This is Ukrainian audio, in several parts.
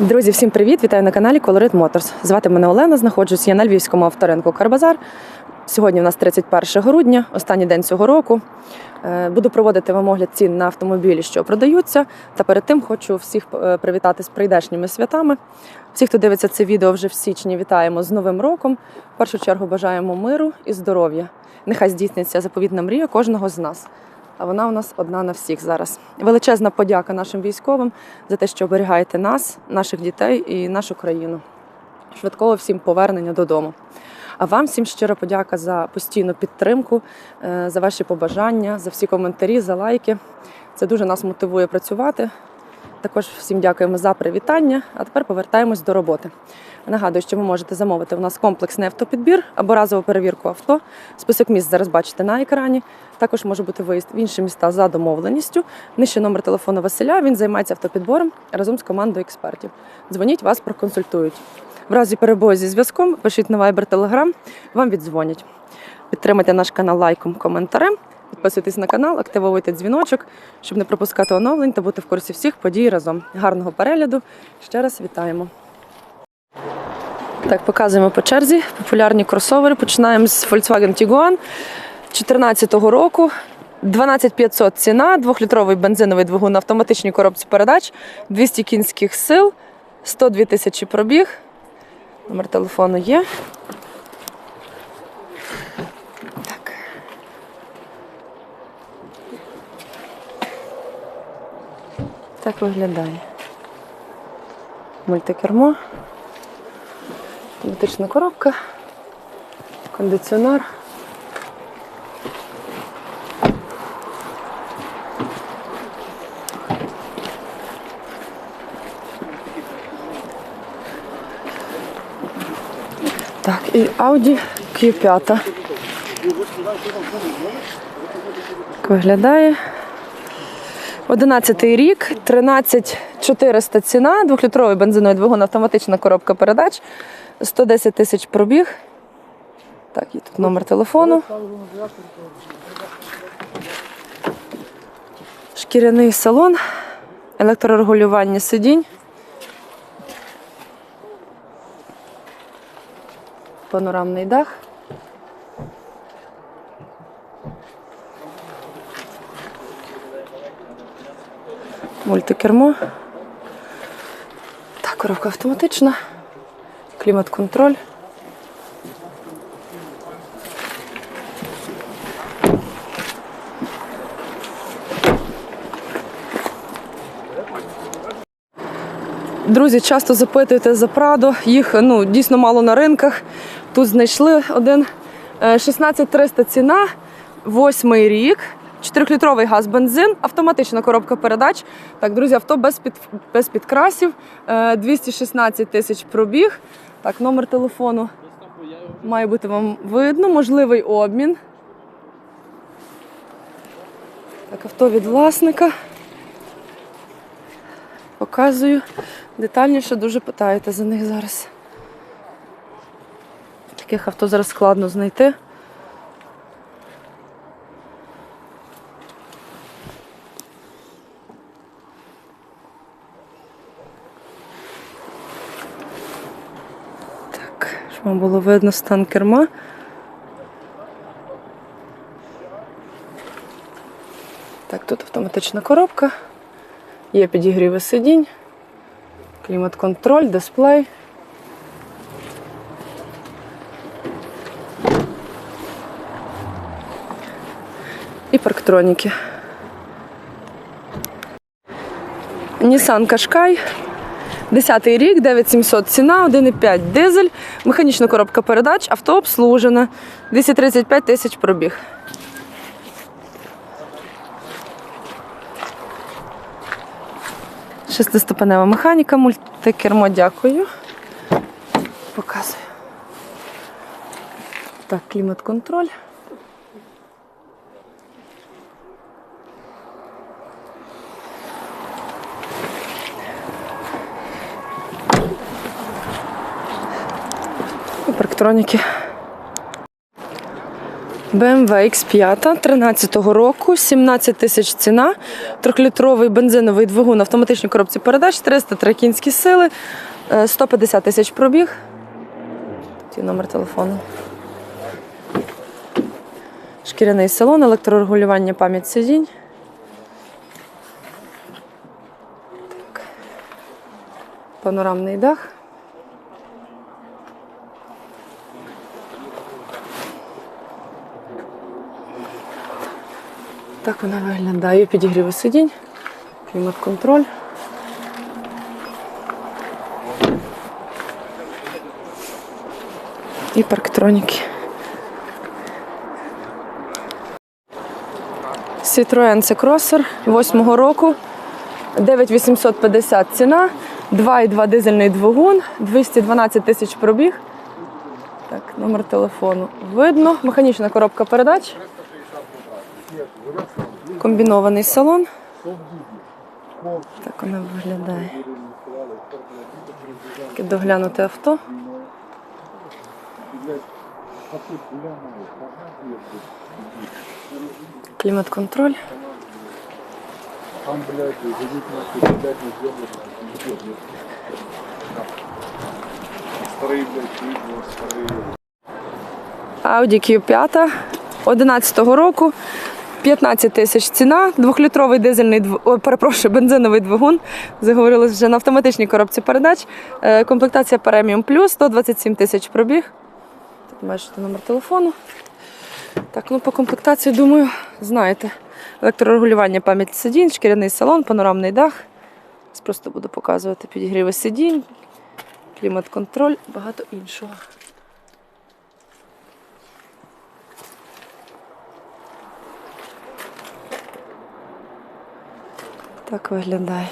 Друзі, всім привіт! Вітаю на каналі Colorit Motors. Звати мене Олена, знаходжусь я на львівському авторинку Карбазар. Сьогодні у нас 31 грудня, останній день цього року. Е, Буду проводити вам огляд цін на автомобілі, що продаються. Та перед тим хочу всіх е, привітати з прийдешніми святами. Всі, хто дивиться це відео вже в січні, вітаємо з Новим роком. В першу чергу бажаємо миру і здоров'я. Нехай здійсниться заповітна мрія кожного з нас. А вона у нас одна на всіх зараз. Величезна подяка нашим військовим за те, що оберігаєте нас, наших дітей і нашу країну. Швидкого всім повернення додому. А вам всім щира подяка за постійну підтримку, е, за ваші побажання, за всі коментарі, за лайки. Це дуже нас мотивує працювати. Також всім дякуємо за привітання. А тепер повертаємось до роботи. Нагадую, що ви можете замовити у нас комплексний автопідбір або разову перевірку авто. Список місць зараз бачите на екрані. Також може бути виїзд в інші міста за домовленістю. Нижче номер телефону Василя. Він займається автопідбором разом з командою експертів. Дзвоніть, вас проконсультують. В разі перебою зі зв'язком пишіть на Viber Telegram, вам віддзвонять. Підтримайте наш канал лайком, коментарем. Підписуйтесь на канал, активовуйте дзвіночок, щоб не пропускати оновлень та бути в курсі всіх подій разом. Гарного перегляду. Ще раз вітаємо. Так, показуємо по черзі популярні кросовери. Починаємо з Volkswagen Tiguan 2014 року. 12500 ціна, двохлітровий бензиновий двигун на автоматичній коробці передач, 200 кінських сил, 102 тисячі пробіг. Номер телефону є. Так виглядає. Мультикермо. Автоматична коробка, кондиціонер. Так, і Audi Q5. Так виглядає. 11 рік, 13400 ціна, двохлітровий бензиновий двигун, автоматична коробка передач, 110 тисяч пробіг. Так, і тут номер телефону. Шкіряний салон, електрорегулювання сидінь. Панорамний дах. Мультикермо. Так, коробка автоматична. Клімат-контроль. Друзі, часто запитуєте за Прадо. Їх ну, дійсно мало на ринках. Тут знайшли один Е, 16300 ціна, восьмий рік. 4-літровий газ бензин, автоматична коробка передач. Так, друзі, авто без, під, без підкрасів, Е, 216 тисяч пробіг. Так, номер телефону має бути вам видно, можливий обмін. Так, авто від власника. Показую детальніше, дуже питаєте за них зараз. Таких авто зараз складно знайти. Так, щоб вам було видно стан керма. Так, тут автоматична коробка, є підігріви сидінь, клімат-контроль, дисплей. і парктроніки. Nissan Qashqai, 10 рік, 9700 ціна, 1,5 дизель, механічна коробка передач, авто обслужене, 235 тисяч пробіг. Шестиступенева механіка, мультикермо, дякую. Показую. Так, клімат-контроль. І парктроніки. BMW X5 13-го року, 17 тисяч ціна, трьохлітровий бензиновий двигун, автоматичній коробці передач, 303 кінські сили, е, 150 тисяч пробіг. Тут номер телефону. Шкіряний салон, електрорегулювання, пам'ять сидінь. Панорамний дах. Так вона виглядає. Підігріви сидінь, клімат-контроль. І парктроніки. Citroen це кросер 8-го року. 9850 ціна, 2,2 дизельний двигун, 212 тисяч пробіг. Так, номер телефону видно. Механічна коробка передач Комбінований салон. Так вона виглядає. Таке доглянуте авто. Клімат-контроль. Там, блядь, живут нахуй, блядь, не сделали. Старые, блядь, фильмы, старые. Audi Q5 11-го року. 15 тисяч ціна, двохлітровий дизельний. Ой, перепрошую, бензиновий двигун. Заговорилось вже на автоматичній коробці передач. Е, Комплектація Premium Plus, 127 тисяч пробіг. Тут бачите номер телефону. Так, ну по комплектації, думаю, знаєте. Електрорегулювання пам'ять сидінь, шкіряний салон, панорамний дах. Просто буду показувати підігріви сидінь, клімат-контроль, багато іншого. Так виглядає.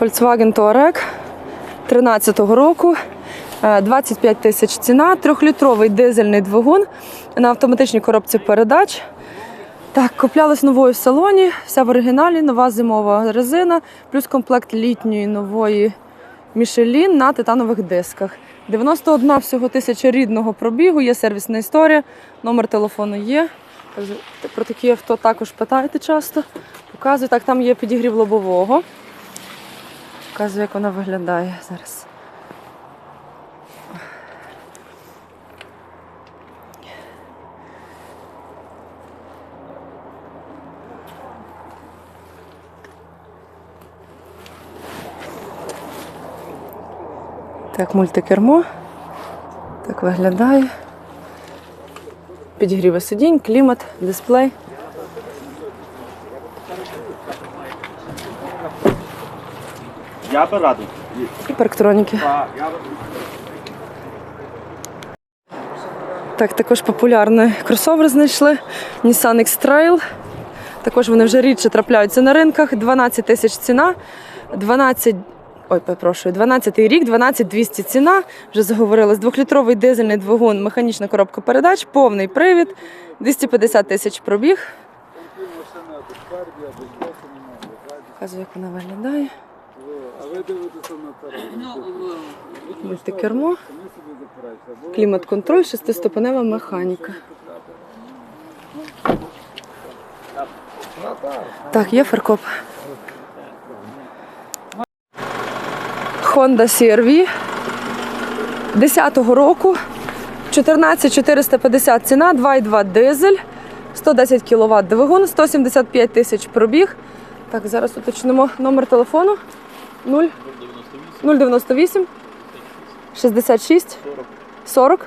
Volkswagen Touareg 13-го року. Е, 25 тисяч ціна, трьохлітровий дизельний двигун на автоматичній коробці передач. Так, куплялась новою в салоні, вся в оригіналі, нова зимова резина, плюс комплект літньої нової Мішелін на титанових дисках. 91 всього тисяча рідного пробігу, є сервісна історія, номер телефону є. Про такі авто також питаєте часто. Показую, так, там є підігрів лобового. Показую, як вона виглядає зараз. Так, мультикермо. Так виглядає. Підігріви сидінь, клімат, дисплей. Я би радий. І парктроніки. Так, Так, також популярний кросовер знайшли. Nissan X-Trail. Також вони вже рідше трапляються на ринках. 12 тисяч ціна. 12, ой, перепрошую, 12 рік, 12 200 ціна. Вже заговорили. Двохлітровий дизельний двигун, механічна коробка передач, повний привід, 250 тисяч пробіг. Показую, як вона виглядає. А ви дивитеся на це? Бо клімат-контроль, шестиступенева механіка. Так, є фаркоп. Honda CR-V 10-го року. 14450 ціна, 2,2 дизель, 110 кВт двигун, 175 тисяч пробіг. Так, зараз уточнимо номер телефону 0 098 66 40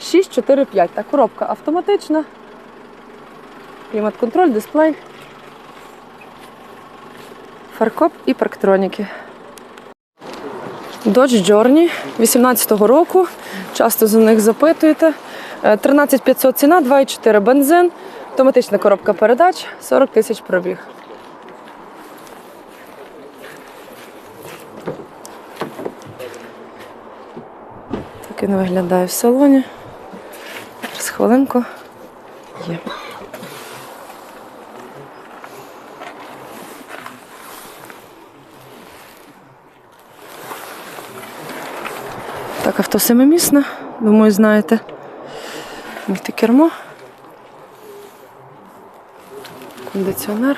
645. Так, коробка автоматична. Клімат-контроль, дисплей. Фаркоп і парктроніки. Dodge Journey 18-го року. Часто за них запитуєте. Е, 13500 ціна, 2,4 бензин, автоматична коробка передач, 40 тисяч пробіг. Так він виглядає в салоні. Зараз хвилинку. Є. Так, авто семимісне, думаю, знаєте. Мультикермо. Кондиціонер.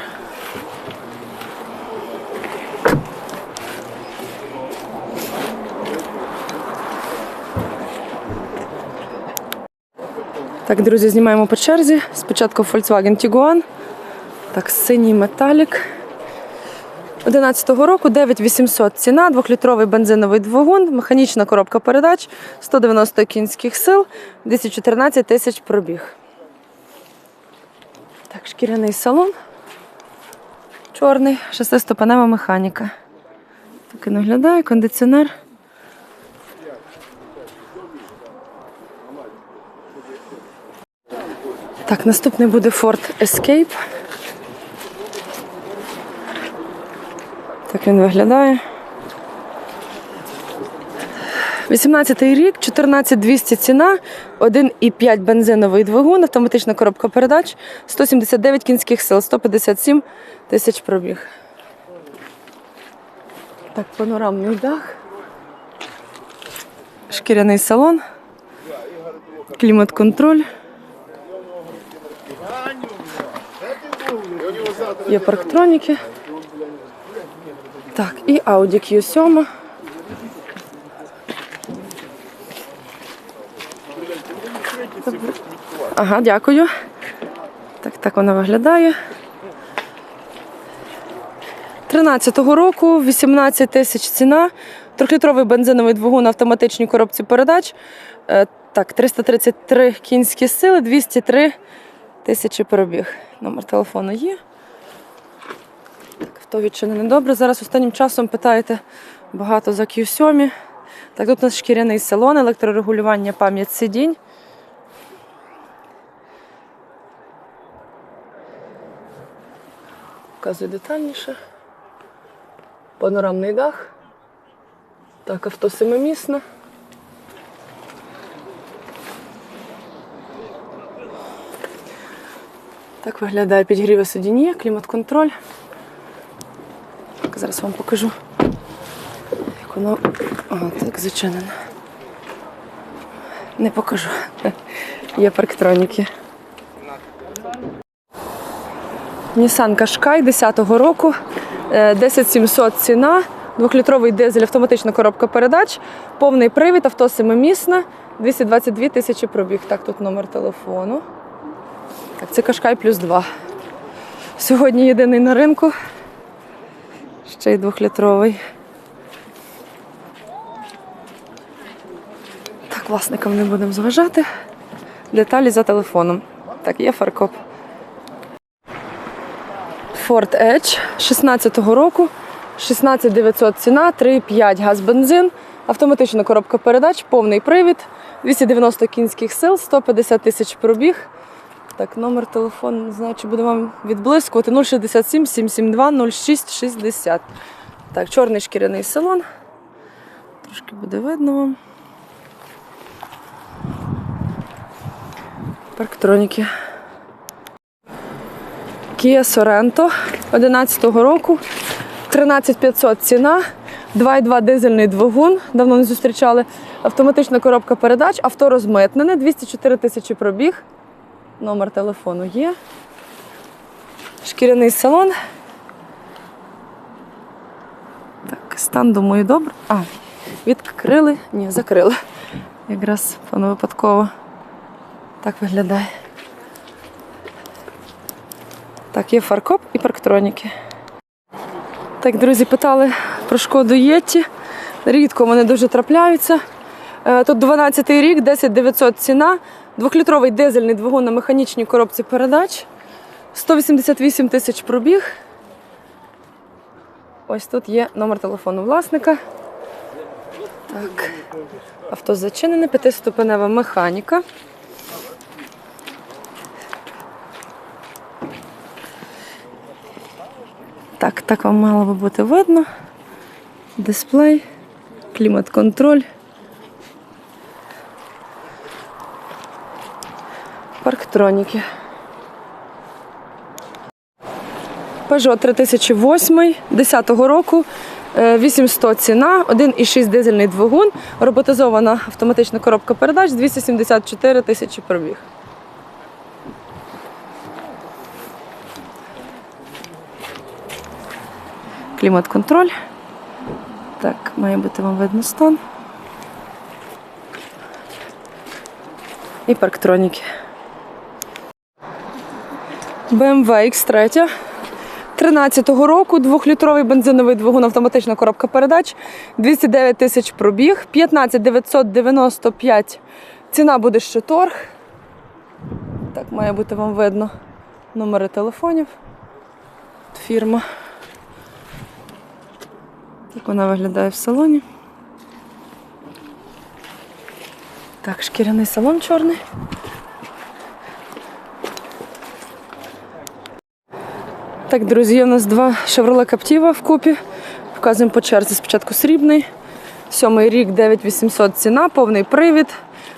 Так, друзі, знімаємо по черзі. Спочатку Volkswagen Tiguan. Так, синій металік. 11-го року 9800 ціна, 2-літровий бензиновий двигун, механічна коробка передач, 190 кінських сил, 214 тисяч пробіг. Так, шкіряний салон. Чорний, шестиступенева механіка. Так і виглядає, кондиціонер. Так, наступний буде Ford Escape. Так він виглядає. 18-й рік, 14200 ціна, 1,5 бензиновий двигун, автоматична коробка передач, 179 кінських сил, 157 тисяч пробіг. Так, панорамний дах. Шкіряний салон. Клімат-контроль. Є парктроніки. Так, і Audi Q7. Ага, дякую. Так, так вона виглядає. 13-го року, 18 тисяч ціна. Трьохлітровий бензиновий двигун автоматичній коробці передач. Е, Так, 333 кінські сили, 203 тисячі пробіг. Номер телефону є. Авто відчинене добре. Зараз останнім часом питаєте багато за Q7. Так, тут у нас шкіряний салон, електрорегулювання, пам'ять сидінь. Показую детальніше. Панорамний дах. Так, авто семимісне. Так виглядає підігріве сидіння, клімат-контроль. Зараз вам покажу, як воно ага, так зачинено. Не покажу. Є парктроніки. Nissan Qashqai 10-го року, е, 10700 ціна, двохлітровий дизель, автоматична коробка передач, повний привід, авто семимісне, 222 тисячі пробіг. Так, тут номер телефону. Так, це Qashqai плюс 2. Сьогодні єдиний на ринку. Ще двохлітровий. Так, власникам не будемо зважати. Деталі за телефоном. Так, є фаркоп. Ford Edge 16-го року, 16900 ціна, 3,5 газ бензин, автоматична коробка передач, повний привід, 290 кінських сил, 150 тисяч пробіг. Так, номер телефону, не знаю, чи буде вам відблискувати 067 772 0660. Так, чорний шкіряний салон. Трошки буде видно вам. Парктроніки. Kia Sorento 11-го року. 13500 ціна. 2,2 дизельний двигун. Давно не зустрічали. Автоматична коробка передач, авто розмитнене, 204 тисячі пробіг. Номер телефону є. Шкіряний салон. Так, стан, думаю, добре. А, відкрили? Ні, закрили. Якраз воно випадково так виглядає. Так, є фаркоп і парктроніки. Так, друзі, питали про шкоду Єтті. Рідко вони дуже трапляються. Е, Тут 12-й рік, 10 900 ціна, двохлітровий дизельний двигун на механічній коробці передач, 188 тисяч пробіг. Ось тут є номер телефону власника. Так, авто зачинене, п'ятиступенева механіка. Так, так вам мало би бути видно. Дисплей, клімат-контроль. парктроніки. Peugeot 3008 10 року. Е, 800 ціна, 1,6 дизельний двигун, роботизована автоматична коробка передач 274 тисячі пробіг. Клімат-контроль. Так, має бути вам видно стан. І парктроніки. BMW X3 13-го року, двохлітровий бензиновий двигун, автоматична коробка передач, 209 тисяч пробіг, 15 995 ціна буде ще торг. Так, має бути вам видно номери телефонів. Фірма. Так вона виглядає в салоні. Так, шкіряний салон чорний. Так, друзі, у нас два Chevrolet Captiva в купі. Показуємо по черзі. Спочатку срібний. Сьомий рік 9800 ціна, повний привід,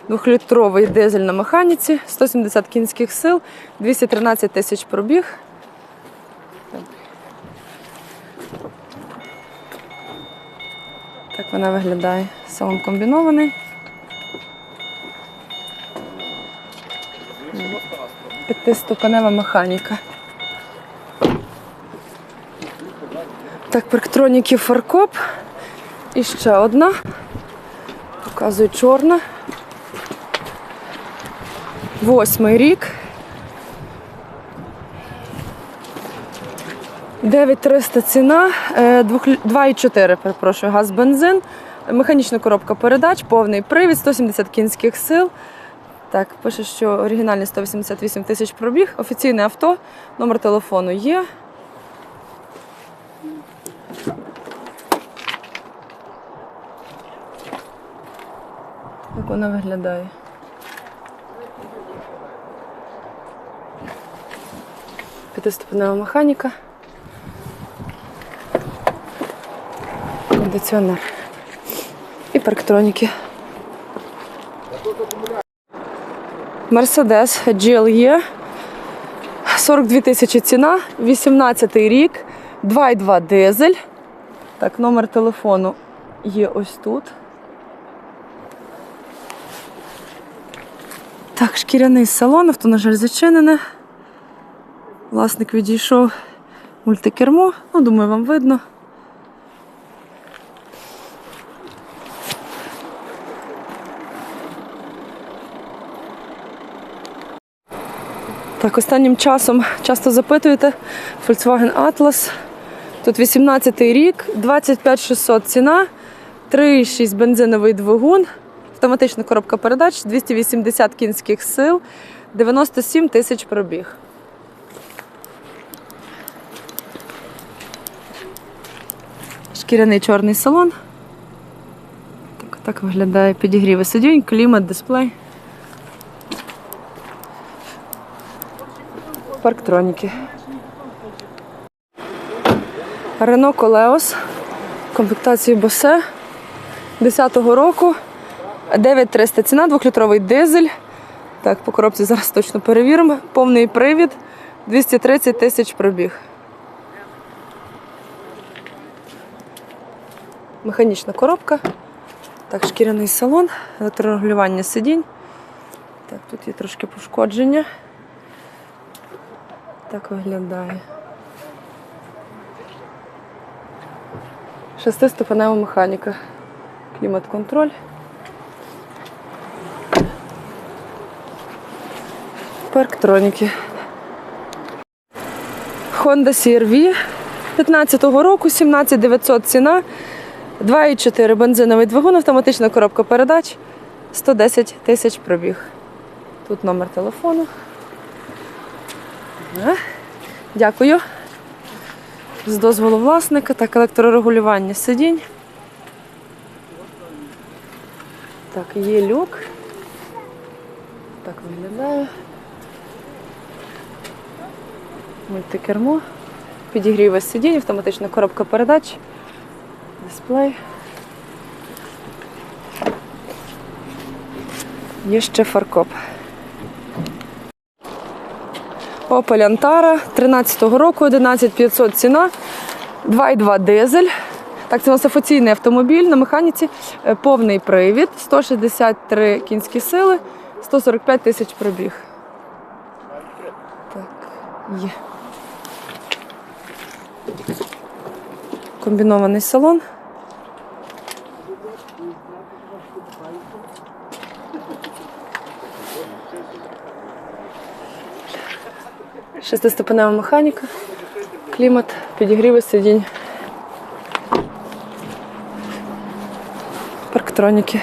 двохлітровий дизель на механіці, 170 кінських сил, 213 тисяч пробіг. Так вона виглядає. Салон комбінований. П'ятиступенева механіка. Так, парктроніки фаркоп. І ще одна. Показую чорна. Восьмий рік. 9300 ціна, е, 2,4, перепрошую, газ бензин, механічна коробка передач, повний привід, 170 кінських сил. Так, пише, що оригінальний 188 тисяч пробіг, офіційне авто, номер телефону є. Вона виглядає? П'ятиступенева механіка. Кондиціонер. І парктроніки. Мерседес GLE. 42 тисячі ціна, 18 рік, 2,2 дизель. Так, номер телефону є ось тут. Так, шкіряний салон, авто, на жаль, зачинене. Власник відійшов мультикермо. Ну, думаю, вам видно. Так, останнім часом часто запитуєте Volkswagen Atlas. Тут 18 рік, 25 600 ціна, 3,6 бензиновий двигун, автоматична коробка передач, 280 кінських сил, 97 тисяч пробіг. Шкіряний чорний салон. Так, так виглядає підігріви сидінь, клімат, дисплей. Парктроніки. Рено Колеос. Комплектації Босе 10-го року. 9300 ціна, двохлітровий дизель. Так, по коробці зараз точно перевіримо. Повний привід, 230 тисяч пробіг. Механічна коробка. Так, шкіряний салон, електрорегулювання сидінь. Так, тут є трошки пошкодження. Так виглядає. Шестиступенева механіка. Клімат-контроль. Парктроніки. Honda CR-V 15-го року, 17900 ціна, 2,4 бензиновий двигун, автоматична коробка передач, 110 тисяч пробіг. Тут номер телефону. Дякую. З дозволу власника. Так, електрорегулювання сидінь. Так, є люк. Так виглядає. Мультикермо. Підігріве сидінь, автоматична коробка передач. Дисплей. Є ще фаркоп. Opel Antara 13-го року, 11500 ціна, 2,2 дизель. Так, це у нас офіційний автомобіль на механіці, е, повний привід, 163 кінські сили, 145 тисяч пробіг. Так, є. Комбінований салон. Шестиступенева механіка, клімат, підігріви сидінь. Парктроніки.